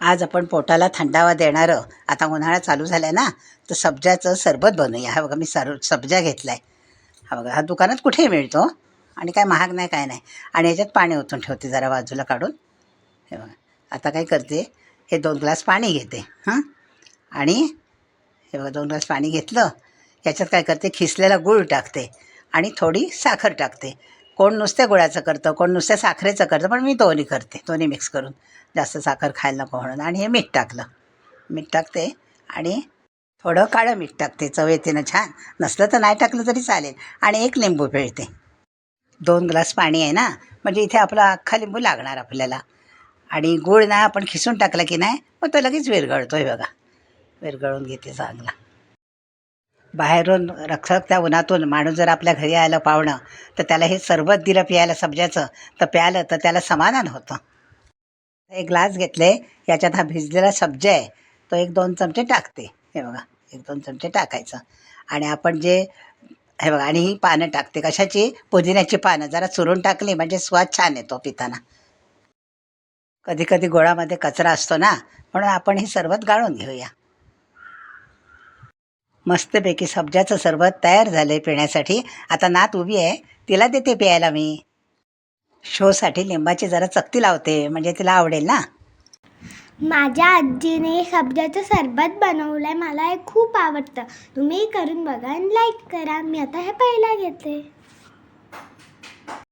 आज आपण पोटाला थंडावा देणारं आता उन्हाळा चालू झाला आहे ना तर सब्जाचं सरबत बनवूया. हा बघा मी सर सब्जा घेतला आहे हा बघा हा दुकानात कुठेही मिळतो. आणि काय महाग नाही काय नाही. आणि याच्यात पाणी ओतून ठेवते जरा बाजूला काढून. हे बघा आता काय करते हे दोन ग्लास पाणी घेते. हां? आणि हे बघा दोन ग्लास पाणी घेतलं. याच्यात काय करते खिसलेला गूळ टाकते आणि थोडी साखर टाकते. कोण नुसत्या गुळाचं करतं कोण नुसत्या साखरेचं करतं पण मी दोन्ही करते दोन्ही मिक्स करून. जास्त साखर खायला नको म्हणून. आणि हे मीठ टाकलं. मीठ टाकते आणि थोडं काळं मीठ टाकते चव येते ना छान. नसलं तर नाही टाकलं तरी चालेल. आणि एक लिंबू पिळते. दोन ग्लास पाणी आहे ना? म्हणजे इथे आपला अख्खा लिंबू लागणार आपल्याला. आणि गूळ ना आपण खिसून टाकला की नाही मग तो लगेच विरघळतो आहे बघा. विरघळून घेते चांगला. बाहेरून रखरखत्या उन्हातून माणूस जर आपल्या घरी आलं पाहुणं तर त्याला हे सरबत दिलं प्यायला सब्जाचं तर प्यालं तर त्याला समाधान होतं. एक ग्लास घेतले याच्यात हा भिजलेला सब्जा आहे तो एक दोन चमचे टाकते. हे बघा एक दोन चमचे टाकायचं. आणि आपण जे हे बघा आणि ही पानं टाकते. कशाची? पुदिन्याची पानं. जरा चुरून टाकली म्हणजे स्वाद छान येतो पिताना. कधी कधी गोळामध्ये कचरा असतो ना म्हणून आपण हे सरबत गाळून घेऊया. मस्तपैकी सब्जाचं सरबत तयार झालं आहे पिण्यासाठी. आता नात उभी आहे. तिला देते प्यायला मी. शोसाठी लिंबाची जरा चकती लावते. म्हणजे तिला आवडेल ना? माझ्या आजीने सब्जाचं सरबत बनवलं आहे मला हे खूप आवडतं. तुम्ही करून बघा आणि लाईक करा. मी आता हे पहिला घेते.